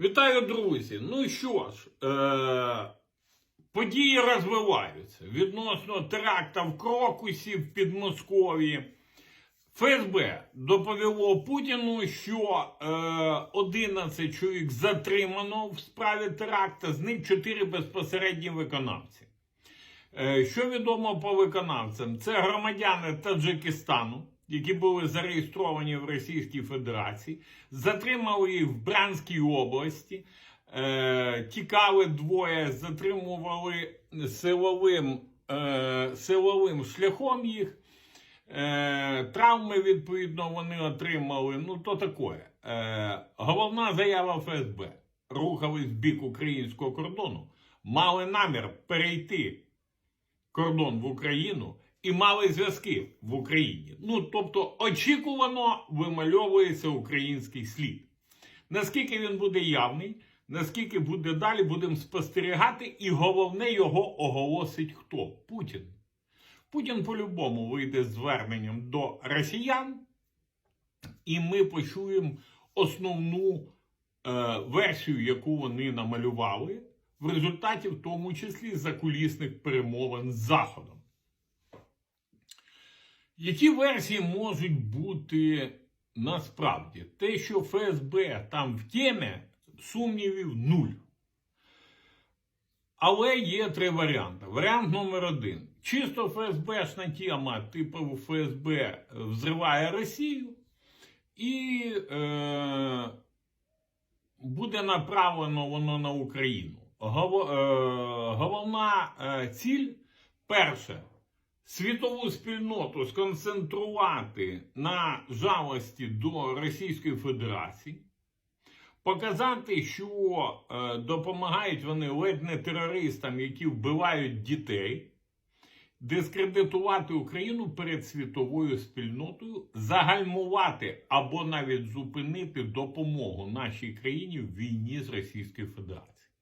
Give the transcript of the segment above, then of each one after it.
Вітаю, друзі! Ну що ж, е- події розвиваються відносно теракта в Крокусі в Підмосков'ї. ФСБ доповіло Путіну, що е, 11 чоловік затримано в справі теракта, з них 4 безпосередні виконавці. Е, що відомо по виконавцям? Це громадяни Таджикистану, які були зареєстровані в Російській Федерації, затримали їх в Бранській області, е, тікали двоє, затримували силовим, е, силовим шляхом їх. Е, травми, відповідно, вони отримали. Ну, то таке. Е, головна заява ФСБ. Рухались в бік українського кордону, мали намір перейти кордон в Україну і мали зв'язки в Україні. Ну, тобто, очікувано вимальовується український слід. Наскільки він буде явний, наскільки буде далі, будемо спостерігати, і головне його оголосить хто? Путін. Путін по-любому вийде з зверненням до росіян, і ми почуємо основну е, версію, яку вони намалювали, в результаті, в тому числі, закулісних перемовин з Заходом. Які версії можуть бути насправді? Те, що ФСБ там в темі, сумнівів нуль. Але є три варіанти. Варіант номер один. Чисто ФСБшна тема, типу ФСБ взриває Росію, і е, буде направлено воно на Україну. Е, головна е, ціль перше. Світову спільноту сконцентрувати на жалості до Російської Федерації, показати, що е, допомагають вони ледь не терористам, які вбивають дітей, дискредитувати Україну перед світовою спільнотою, загальмувати або навіть зупинити допомогу нашій країні в війні з Російською Федерацією.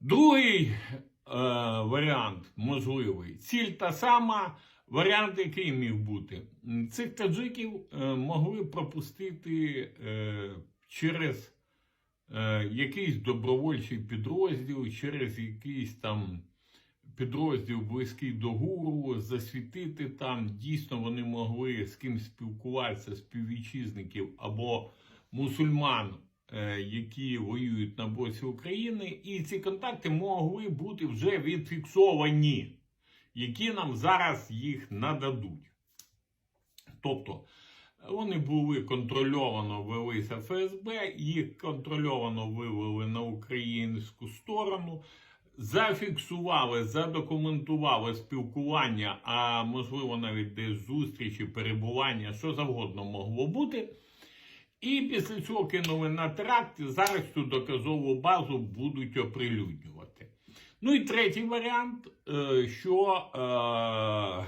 Другий варіант можливий. Ціль та сама. Варіант, який міг бути, цих таджиків е, могли пропустити е, через е, якийсь добровольчий підрозділ, через якийсь там підрозділ близький до гуру, засвітити там. Дійсно, вони могли з ким спілкуватися, співвітчизників або мусульман, е, які воюють на боці України, і ці контакти могли бути вже відфіксовані, які нам зараз їх нададуть. Тобто, вони були контрольовано велися ФСБ, їх контрольовано вивели на українську сторону, зафіксували, задокументували спілкування, а можливо навіть десь зустрічі, перебування, що завгодно могло бути. І після цього кинули на теракт, зараз цю доказову базу будуть оприлюднювати. Ну і третій варіант, е, що е,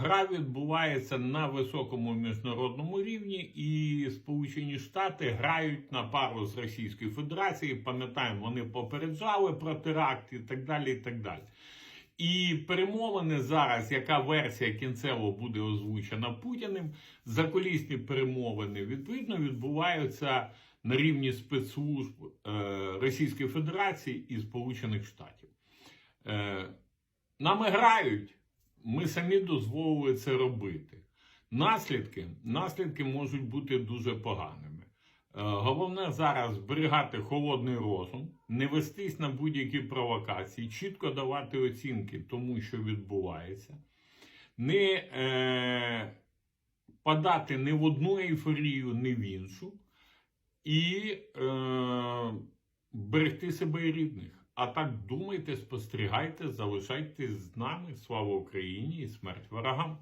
гра відбувається на високому міжнародному рівні, і Сполучені Штати грають на пару з Російською Федерацією. Пам'ятаємо, вони попереджали про теракт і так далі. І так далі. І перемовини зараз, яка версія кінцево буде озвучена Путіним, заколісні перемовини відповідно відбуваються на рівні спецслужб е, Російської Федерації і Сполучених Штатів. Е, нами грають, ми самі дозволили це робити. Наслідки, наслідки можуть бути дуже поганими. Е, Головне зараз зберігати холодний розум, не вестись на будь-які провокації, чітко давати оцінки тому, що відбувається, не е, падати ні в одну ейфорію, ні в іншу, і е, берегти себе і рідних. А так думайте, спостерігайте, залишайтесь з нами. Слава Україні і смерть ворогам!